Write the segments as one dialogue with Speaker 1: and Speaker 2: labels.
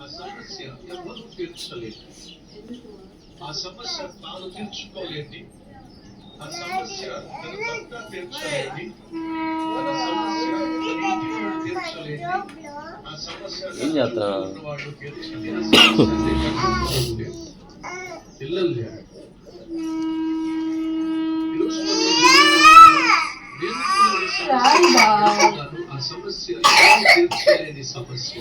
Speaker 1: ఆ సమస్య ఎవరు తీర్చలేదు ఆ సమస్య తాను తీర్చుకోలేండి ఆ సమస్య తన భర్త తీర్చలేండి తన సమస్య తీర్చలేండి ఆ సమస్య? ఉన్నవాడు తీర్చలేని. పిల్లలు లేరు ఆ సమస్య తీర్చలేని సమస్య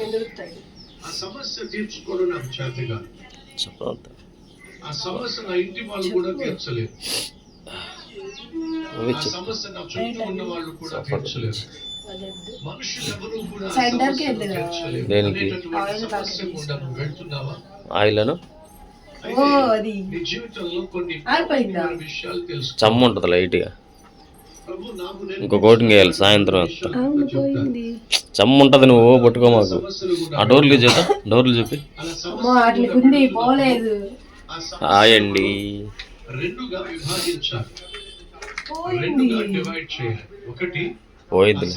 Speaker 1: ఆ సమస్య తీర్చుకోవడం నాకు ఆ సమస్య నా ఇంటి వాళ్ళు కూడా తీర్చలేరు ఆ సమస్య నా చుట్టూ ఉన్న వాళ్ళు కూడా తీర్చలేరు సమస్య నువ్వు వెళ్తున్నావా?
Speaker 2: ఆయిలను చమ్మ ఉంటుంది లైట్గా. ఇంకో కోటింగ్ వేయాలి సాయంత్రం
Speaker 1: విషయాలు
Speaker 3: అవును
Speaker 1: చెప్తాను.
Speaker 3: పోయింది.
Speaker 2: చమ్మ ఉంటుంది నువ్వు పట్టుకో మాకు. ఆ డోర్లు చూద్దాం డోర్లు చూపి.
Speaker 1: అలా
Speaker 3: అమ్మో
Speaker 1: సమస్యలు
Speaker 3: వాటికి
Speaker 1: కూడా
Speaker 3: ఉంది పోలేదు
Speaker 1: ఆ సమస్య
Speaker 2: హాయ్ అండి
Speaker 1: రెండుగా విభజించాలి
Speaker 3: పోయింది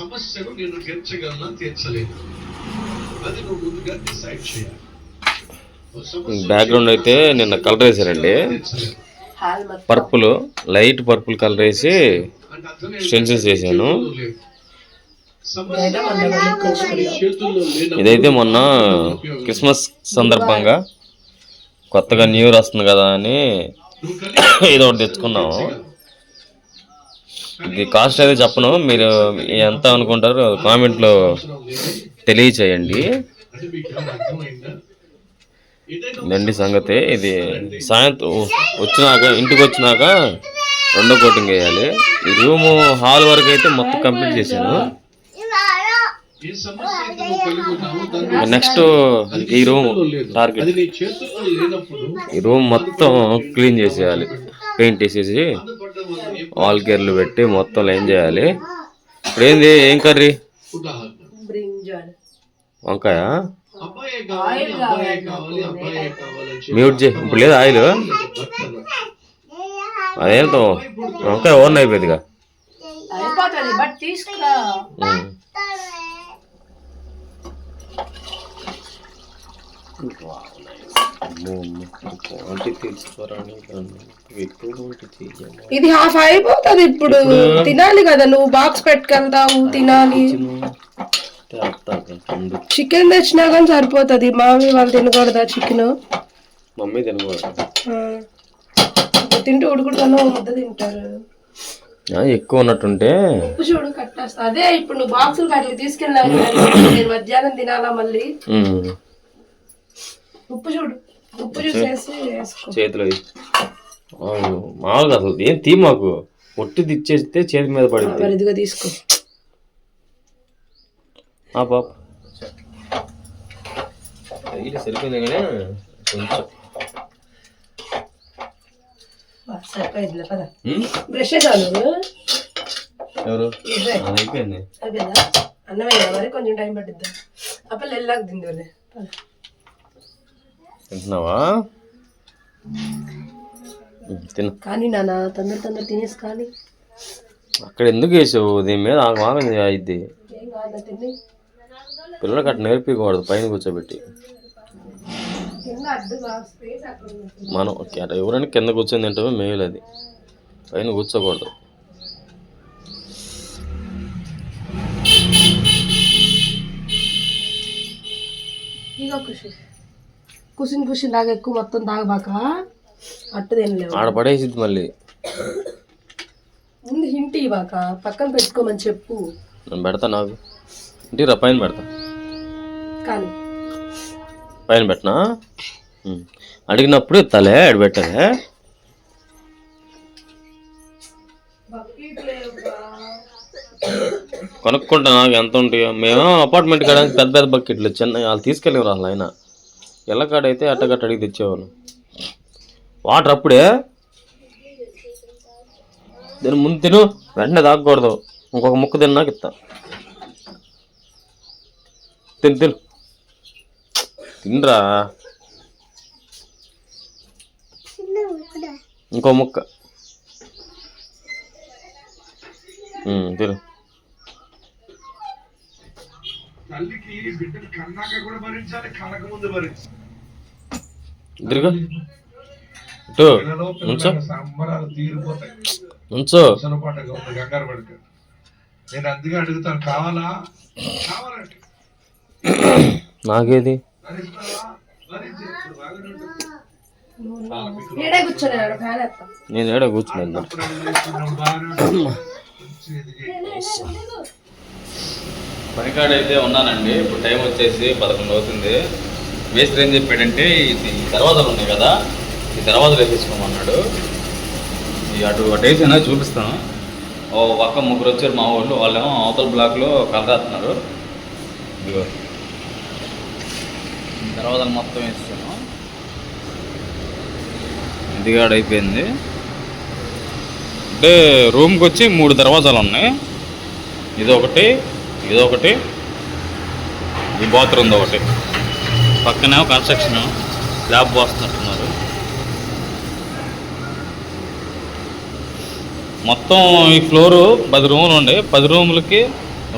Speaker 2: బ్యాక్గ్రౌండ్ అయితే నిన్న కలర్ వేసారండి.
Speaker 1: తీర్చలేదు.
Speaker 3: హాల్ మొత్తం.
Speaker 2: పర్పుల్ లైట్ పర్పుల్ కలర్ వేసి స్టెన్సిల్స్ చేశాను. ఇదైతే మొన్న క్రిస్మస్ సందర్భంగా కొత్తగా న్యూ ఇయర్ వస్తుంది కదా అని ఏదో ఒకటి తెచ్చుకున్నాము. ఇది కాస్ట్ అయితే చెప్పను. మీరు ఎంత అనుకుంటారో కామెంట్లో. తెలియచేయండి. ఇదండి సంగతి. ఇది సాయంత్రం వచ్చినాక ఇంటికి వచ్చినాక రెండో కోటింగ్ వేయాలి. ఈ రూము హాల్ వరకు అయితే మొత్తం కంప్లీట్ చేశాను. నెక్స్ట్ ఈ రూమ్ టార్గెట్. ఈ రూమ్ మొత్తం క్లీన్ చేసేయాలి. పెయింట్ వేసేసి వాల్ కేర్లు పెట్టి మొత్తం ఏం చేయాలి. ఇప్పుడు ఏంది ఏం కర్రీ? వంకాయ? మ్యూట్ చేయి. ఇప్పుడు లేదు ఆయిల్? అదేంతో వంకాయ ఓన్ అయిపోయిందిగా
Speaker 3: బట్ తీసుకురా. ఇది హాఫ్ అయిపోతుంది ఇప్పుడు. తినాలి కదా నువ్వు బాక్స్ పెట్టుకెళ్తావు తినాలి. చికెన్ తెచ్చినా కానీ సరిపోతుంది. మావి వాళ్ళు తినకూడదా చికెన్?
Speaker 2: మమ్మీ తినకూడదు.
Speaker 3: తింటూ ఉడుకుడుతాను ముద్ద తింటారు.
Speaker 2: ఎక్కువ ఉన్నట్టుంటే
Speaker 3: ఉప్పు చూడు కట్టేస్తా. అదే ఇప్పుడు నువ్వు బాక్సులు కట్లకి తీసుకెళ్ళావు కదా, నేను మధ్యాహ్నం తినాలా మళ్ళీ? ఉప్పు చూడు. ఉప్పు చూసేసి వేసుకో.
Speaker 2: చేతిలో మామూలుగా అసలు ఏం తీ మాకు. పొట్టి ఇచ్చేస్తే చేతి మీద పడింది
Speaker 3: ఇదిగో తీసుకో.
Speaker 2: ఆ పాప. సరిపోయింది కానీ కొంచెం.
Speaker 3: పద. బ్రష్ చాలు
Speaker 2: ఎవరు? అయిపోయింది.
Speaker 3: అయిపోయిందా? మరి కొంచెం టైం పట్టిద్దా? అప్పుడు తిందులే
Speaker 2: తింటున్నావా? తిను.
Speaker 3: కానీ నాన్న తొందర తొందర తినేసి కానీ
Speaker 2: అక్కడ ఎందుకు వేసావు? దీని మీద అయింది
Speaker 3: ఏం కాదు తిని.
Speaker 2: పిల్లలకి అట్లా నేర్పించకూడదు పైన కూర్చోబెట్టి
Speaker 3: కింద అడ్డుగా స్పేస్ అక్కడ ఉంది.
Speaker 2: మనం అట్లా ఎవరైనా కింద కూర్చొని తింటామే మేలు అది. పైన కూర్చోకూడదు.
Speaker 3: కుసిన్ కుసిన్ దాకా ఎక్కువ మొత్తం తాగబాక అట్టు తినలేవు.
Speaker 2: ఆడ పడేసిద్ది మళ్ళీ.
Speaker 3: ముందు హింట్ ఇవ్వక పక్కన పెట్టుకోమని చెప్పు.
Speaker 2: నేను పెడతా నాకు. ఇంటి రా పైన పెడతా.
Speaker 3: కానీ.
Speaker 2: పైన పెట్టనా. అడిగినప్పుడు తలే ఆడ కొనుక్కుంటా నాకు ఎంత ఉంటాయో మేము అపార్ట్మెంట్ కాడానికి పెద్ద పెద్ద బకెట్లు చిన్న వాళ్ళు తీసుకెళ్ళేవారు అసలు ఆయన. ఇళ్ళ కాడ అయితే అట్టగట్ట అడిగి తెచ్చేవాళ్ళు. వాటర్ అప్పుడే. దీని ముందు తిను వెంటనే తాగకూడదు. ఇంకొక ముక్క తిన్నాక ఇస్తా. తిను తిను. తినరా? ఇంకో ముక్క
Speaker 1: తల్లికి కన్నాక కూడా భరించాలి కనక ముందు సంబరాలు తీరిపోతాయి. పడక. నేను అందుకే అడుగుతాను కావాలా? కావాలంటే.
Speaker 4: నాకేది? నేను ఏడ కూర్చున్నాను?
Speaker 1: అప్పుడు
Speaker 4: పనికాడ అయితే ఉన్నానండి. ఇప్పుడు టైం వచ్చేసి పదకొండు అవుతుంది. మేస్త్రి ఏం చెప్పాడంటే ఇది ఈ దర్వాజాలు ఉన్నాయి కదా ఈ దర్వాజాలు వేసేసుకోమన్నాడు. ఈ అటు అటు వేసినా చూపిస్తాను. ఓ పక్క ముగ్గురు వచ్చారు మా వాళ్ళు వాళ్ళేమో అవతల బ్లాక్లో కలరాస్తున్నారు ఇదిగో. దర్వాజాలు మొత్తం వేస్తాను దిగాడు అయిపోయింది అంటే రూమ్కి వచ్చి మూడు దర్వాజాలు ఉన్నాయి ఇదొకటి ఇదొకటి ఈ బాత్రూమ్ ఒకటి పక్కనే కన్స్ట్రక్షన్ స్లాబ్ పోస్తున్నట్టున్నారు. మొత్తం ఈ ఫ్లోరు పది రూములు ఉండే పది రూములకి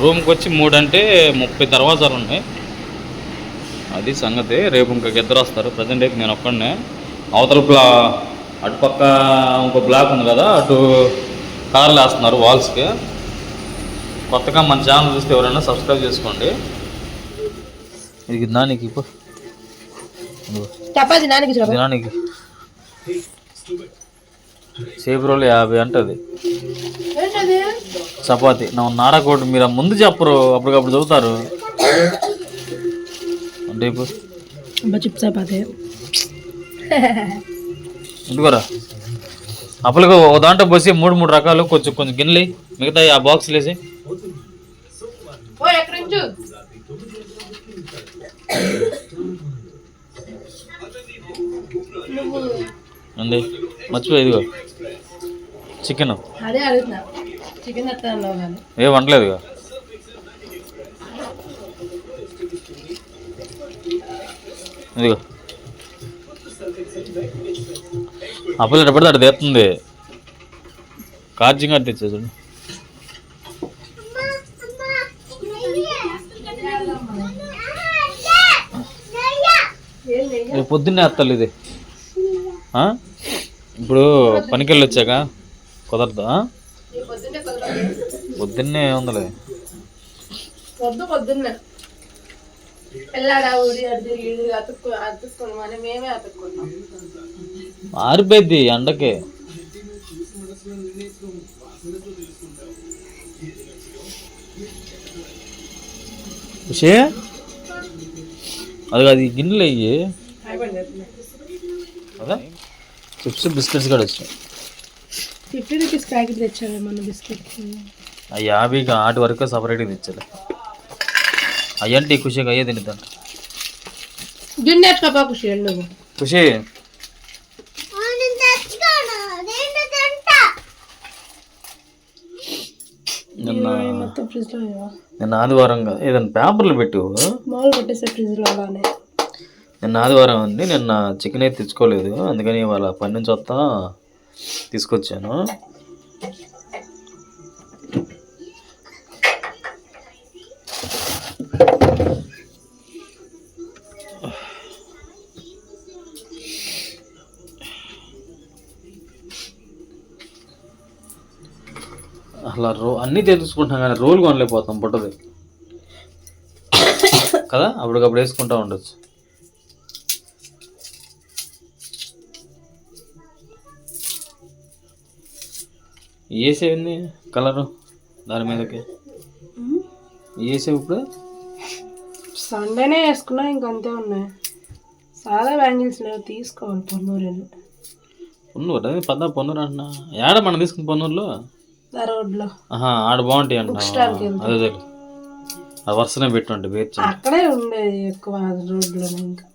Speaker 4: రూమ్కి వచ్చి మూడు అంటే ముప్పై దర్వాజాలు ఉన్నాయి అది సంగతి. రేపు ఇంకా ఇద్దరు వస్తారు. ప్రజెంట్ అయితే నేను ఒక్కడనే. అవతల అటుపక్క ఇంకో బ్లాక్ ఉంది కదా అటు కార్లు వేస్తున్నారు వాల్స్కి. కొత్తగా మన ఛానల్ చూస్తే ఎవరైనా సబ్స్క్రైబ్ చేసుకోండి. ఇది నానికి
Speaker 3: నానికి
Speaker 4: ఇది
Speaker 3: చూడ
Speaker 4: నానికి. సేపు రోజులు యాభై అంటది. చపాతి. నా నారకోటి మీరు ముందు చెప్పరు అప్పటికప్పుడు చదువుతారు. అంటే ఇప్పుడు
Speaker 3: చపాతి.
Speaker 4: ఇదిగోరా. అప్పటికి ఒక దాంట్లో పోసి మూడు మూడు రకాలు కొంచెం కొంచెం గిన్నెలు మిగతా ఆ బాక్స్ వేసి.
Speaker 3: నువ్వు.
Speaker 4: అండి మర్చిపోయి ఇదిగో. చికెన్ ఏ వండలేదుగా ఇదిగో. అప్పులు ఎప్పటిది అటు తెస్తుంది కార్జింగ్ అటు తెచ్చా చూడు
Speaker 3: ఏం చెయ్యి
Speaker 4: రేపు పొద్దున్నే వస్తాను ఇది? ఇప్పుడు పనికెళ్ళి వచ్చాక కుదరదా?
Speaker 3: ఈ పొద్దున్నే కుదరదు.
Speaker 4: పొద్దున్నే ఉందలే
Speaker 3: పొద్దు పొద్దున్నే. పిల్లాడా ఊరి మేమే అతుక్కుంటాం.
Speaker 4: ఆరిపోయింది ఎండకి. అది అది గిన్నెలు అయ్యి కదా చిప్స్ బిస్కెట్స్ కూడా వచ్చాయి
Speaker 3: ఫిఫ్టీ రూపీస్ ప్యాకెట్ తెచ్చాడు మన బిస్కెట్
Speaker 4: ఆ యాభైకి ఆటి వరకు సపరేట్గా తెచ్చాలి. అయ్యంటే ఖుషిగా అయ్యే
Speaker 3: గిన్నె ఎత్తుకోపా ఖుషి నువ్వు
Speaker 4: ఖుషి. నిన్న
Speaker 3: మొత్తం ఫ్రిడ్జ్లో లేవా
Speaker 4: నిన్న ఆదివారం కదా ఏదైనా పేపర్లు పెట్టు.
Speaker 3: మామూలు పెట్టేసే ఫ్రిడ్జ్లో అలానే.
Speaker 4: నిన్న ఆదివారం అండి నిన్న చికెన్ అయితే తెచ్చుకోలేదు. అందుకని వాళ్ళ పని నుంచి వస్తా తీసుకొచ్చాను. అలా రో అన్నీ తెచ్చుకుంటాం కానీ రోల్ కొనలేకపోతాం పుట్టది. కదా? అప్పటికప్పుడు వేసుకుంటా ఉండొచ్చు. వేసేవింది కలరు దాని మీదకి? వేసేవి ఇప్పుడు?
Speaker 3: సండేనే వేసుకున్నా ఇంకంతే ఉన్నాయి. సాదా బ్యాంగిల్స్ లేవు తీసుకోవాలి పొన్నూరు
Speaker 4: పొన్నూరు? అదే పద్దా పొన్నూరు అంటున్నా? ఏడ మనం తీసుకున్న పొన్నూరులో?
Speaker 3: రోడ్లో.
Speaker 4: ఆహా ఆడ బాగుంటాయి అంట. అదే అదే. ఆ వరుసనే పెట్టుంటే వేర్చి
Speaker 3: అక్కడే ఉండేది ఎక్కువ ఆ రోడ్లో ఇంకా.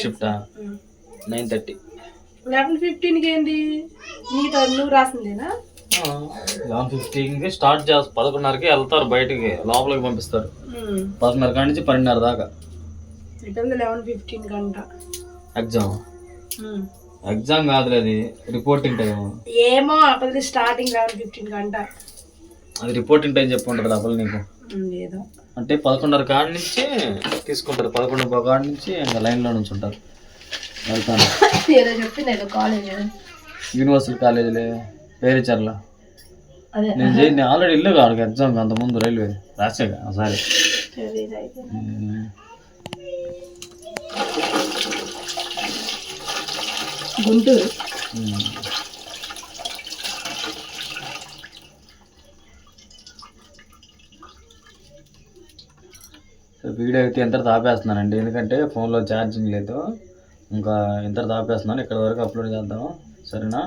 Speaker 4: షిఫ్టా? Nine thirty.
Speaker 3: లెవెన్ ఫిఫ్టీన్కి ఏంది? నీతో నువ్వు రాసిందేనా?
Speaker 4: లెవెన్ ఫిఫ్టీన్కి స్టార్ట్ చేస్తారు పదకొండున్నరకి వెళ్తారు బయటికి. లోపలికి పంపిస్తారు. పదకొండున్నర కాడి నుంచి పన్నెండున్నర దాకా.
Speaker 3: లెవెన్ ఫిఫ్టీన్ గంట
Speaker 4: ఎగ్జామ్. ఎగ్జామ్ కాదులే అది. రిపోర్టింగ్ టైం
Speaker 3: ఏమో అప్పుడు స్టార్టింగ్ లెవెన్ ఫిఫ్టీన్ గంట
Speaker 4: అది రిపోర్టింగ్ టైం చెప్పి ఉంటుంది అసలు నీకు
Speaker 3: లేదు
Speaker 4: అంటే పదకొండున్నర కాడి నుంచి తీసుకుంటారు. పదకొండున్నర కాడి నుంచి లైన్లో నుంచి ఉంటారు వెళ్తాను
Speaker 3: ఏదో చెప్పింది ఏదో కాలేజ్.
Speaker 4: యూనివర్సిటీ కాలేజీలే వేరే చర్ల
Speaker 3: అదే
Speaker 4: నేను చేయి నేను ఆల్రెడీ ఇల్లు కాదు ఎగ్జామ్ అంతకుముందు రైల్వే రాసాగా ఒకసారి.
Speaker 3: గుంటూరు.
Speaker 4: వీడియో అయితే ఎంత ఆపేస్తున్నానండి ఎందుకంటే ఫోన్లో ఛార్జింగ్ లేదు. ఇంకా ఎంత ఆపేస్తున్నాను ఇక్కడ వరకు అప్లోడ్ చేద్దాం సరేనా